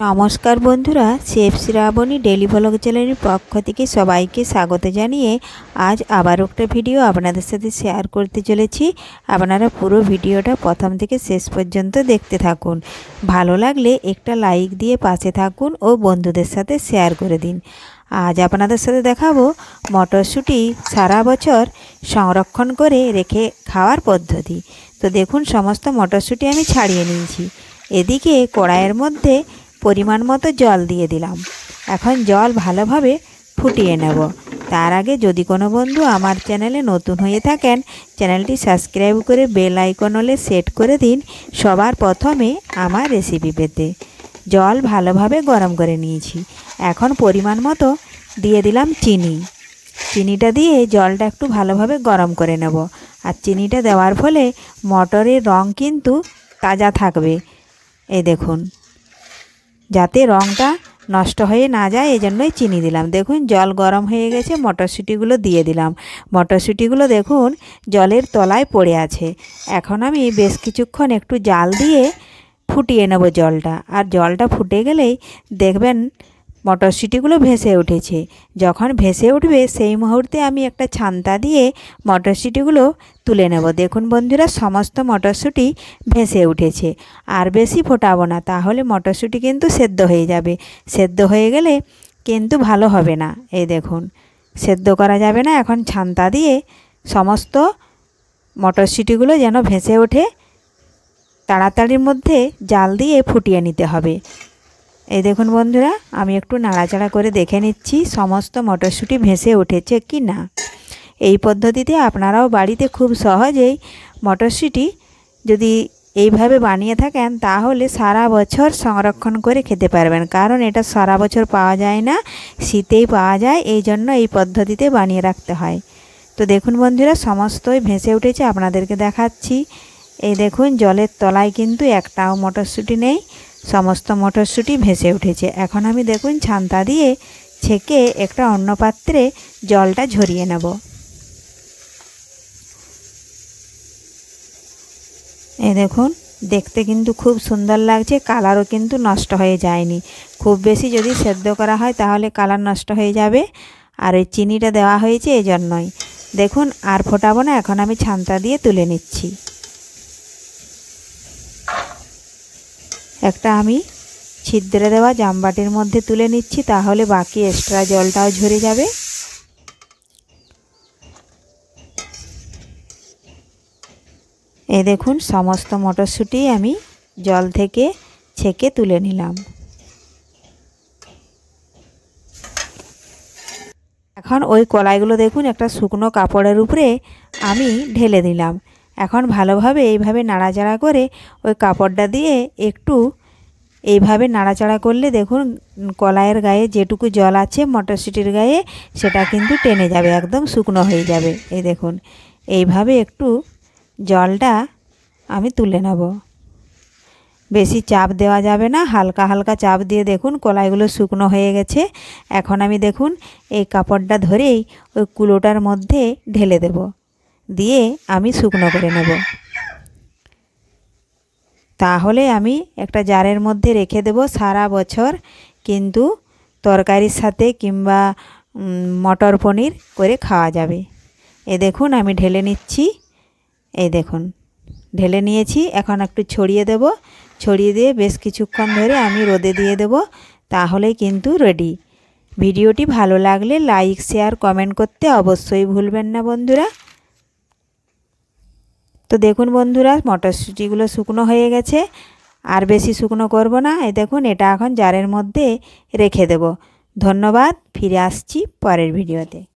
নমস্কার বন্ধুরা, chef Shrabani daily vlog চ্যানেলের পক্ষ থেকে সবাইকে স্বাগত জানিয়ে আজ আবার একটা ভিডিও আপনাদের সাথে শেয়ার করতে চলেছি। আপনারা পুরো ভিডিওটা প্রথম থেকে শেষ পর্যন্ত দেখতে থাকুন। ভালো লাগলে একটা লাইক দিয়ে পাশে থাকুন ও বন্ধুদের সাথে শেয়ার করে দিন। আজ আপনাদের সাথে দেখাবো মটরশুঁটি সারা বছর সংরক্ষণ করে রেখে খাওয়ার পদ্ধতি। তো দেখুন, সমস্ত মটরশুঁটি আমি ছাড়িয়ে নিয়েছি। এদিকে কড়াইয়ের মধ্যে পরিমাণ মতো জল দিয়ে দিলাম। এখন জল ভালোভাবে ফুটিয়ে নেব। তার আগে যদি কোনো বন্ধু আমার চ্যানেলে নতুন হয়ে থাকেন, চ্যানেলটি সাবস্ক্রাইব করে বেল আইকন হলে সেট করে দিন। সবার প্রথমে আমার রেসিপি পেতে। জল ভালোভাবে গরম করে নিয়েছি। এখন পরিমাণ মতো দিয়ে দিলাম চিনি। চিনিটা দিয়ে জলটা একটু ভালোভাবে গরম করে নেব। আর চিনিটা দেওয়ার ফলে মটরের রং কিন্তু তাজা থাকবে। এই দেখুন। যাতে রঙটা নষ্ট হয়ে না যায় এই জন্যই চিনি দিলাম। দেখুন, জল গরম হয়ে গেছে, মটরশুঁটিগুলো দিয়ে দিলাম। মটরশুঁটিগুলো দেখুন, জলের তলায় পড়ে আছে। এখন আমি বেশ কিছুক্ষণ একটু জাল দিয়ে ফুটিয়ে নেব জলটা। আর জলটা ফুটে গেলেই দেখবেন মটরশুঁটিগুলো ভেসে উঠেছে। যখন ভেসে উঠবে, সেই মুহূর্তে আমি একটা ছান্তা দিয়ে মটরশুঁটিগুলো তুলে নেব। দেখুন বন্ধুরা, সমস্ত মটরশুঁটি ভেসে উঠেছে। আর বেশি ফোটাবো না, তাহলে মটরশুঁটি কিন্তু সেদ্ধ হয়ে যাবে। সেদ্ধ হয়ে গেলে কিন্তু ভালো হবে না। এই দেখুন, সেদ্ধ করা যাবে না। এখন ছান্তা দিয়ে সমস্ত মটরশুঁটিগুলো যেন ভেসে ওঠে, তাড়াতাড়ির মধ্যে জাল দিয়ে ফুটিয়ে নিতে হবে। এই দেখুন বন্ধুরা, আমি একটু নাড়াচাড়া করে দেখে নিচ্ছি সমস্ত মটরশুঁটি ভেসে উঠেছে কি না। এই পদ্ধতিতে আপনারাও বাড়িতে খুব সহজেই মটরশুঁটি যদি এইভাবে বানিয়ে থাকেন, তাহলে সারা বছর সংরক্ষণ করে খেতে পারবেন। কারণ এটা সারা বছর পাওয়া যায় না, শীতেই পাওয়া যায়, এই জন্য এই পদ্ধতিতে বানিয়ে রাখতে হয়। তো দেখুন বন্ধুরা, সমস্তই ভেসে উঠেছে, আপনাদেরকে দেখাচ্ছি। এই দেখুন, জলের তলায় কিন্তু একটাও মটরশুঁটি নেই, সমস্ত মটরশুঁটি ভেসে উঠেছে। এখন আমি দেখুন, ছান্তা দিয়ে ছেঁকে একটা অন্য পাত্রে জলটা ঝরিয়ে নেব। এই দেখুন, দেখতে কিন্তু খুব সুন্দর লাগছে, কালারও কিন্তু নষ্ট হয়ে যায়নি। খুব বেশি যদি সেদ্ধ করা হয়, তাহলে কালার নষ্ট হয়ে যাবে, আর ওই চিনিটা দেওয়া হয়েছে এই জন্যই দেখুন, আর ফোটাবো না, এখন আমি ছান্তা দিয়ে তুলে নিচ্ছি। একটা আমি ছিদ্রে দেওয়া জামবাটির মধ্যে তুলে নিচ্ছি, তাহলে বাকি এক্সট্রা জলটাও ঝরে যাবে। এ দেখুন, সমস্ত মটরশুঁটি আমি জল থেকে ছেঁকে তুলে নিলাম। এখন ওই কলাইগুলো দেখুন, একটা শুকনো কাপড়ের উপরে আমি ঢেলে দিলাম। এখন ভালোভাবে এইভাবে নাড়াচাড়া করে ওই কাপড়টা দিয়ে একটু এইভাবে নাড়াচাড়া করলে দেখুন কলাইয়ের গায়ে যেটুকু জল আছে, মটরশুঁটির গায়ে, সেটা কিন্তু টেনে যাবে, একদম শুকনো হয়ে যাবে। এই দেখুন, এইভাবে একটু জলটা আমি তুলে নেব। বেশি চাপ দেওয়া যাবে না, হালকা হালকা চাপ দিয়ে দেখুন কলাইগুলো শুকনো হয়ে গেছে। এখন আমি দেখুন এই কাপড়টা ধরেই ওই কুলোটার মধ্যে ঢেলে দেব। দিয়ে আমি শুকনো করে নেব। তাহলে আমি একটা জারের মধ্যে রেখে দেব সারা বছর, কিন্তু তরকারির সাথে কিংবা মটর পনির করে খাওয়া যাবে। এ দেখুন, আমি ঢেলে নিচ্ছি। এই দেখুন, ঢেলে নিয়েছি। এখন একটু ছড়িয়ে দেব। ছড়িয়ে দিয়ে বেশ কিছুক্ষণ ধরে আমি রোদে দিয়ে দেব। তাহলেই কিন্তু রেডি। ভিডিওটি ভালো লাগলে লাইক, শেয়ার, কমেন্ট করতে অবশ্যই ভুলবেন না বন্ধুরা। তো দেখুন বন্ধুরা, মটরশুঁটিগুলো শুকনো হয়ে গেছে। আর বেশি শুকনো করব না। এ দেখুন, এটা এখন জারের মধ্যে রেখে দেব। ধন্যবাদ, ফিরে আসছি পরের ভিডিওতে।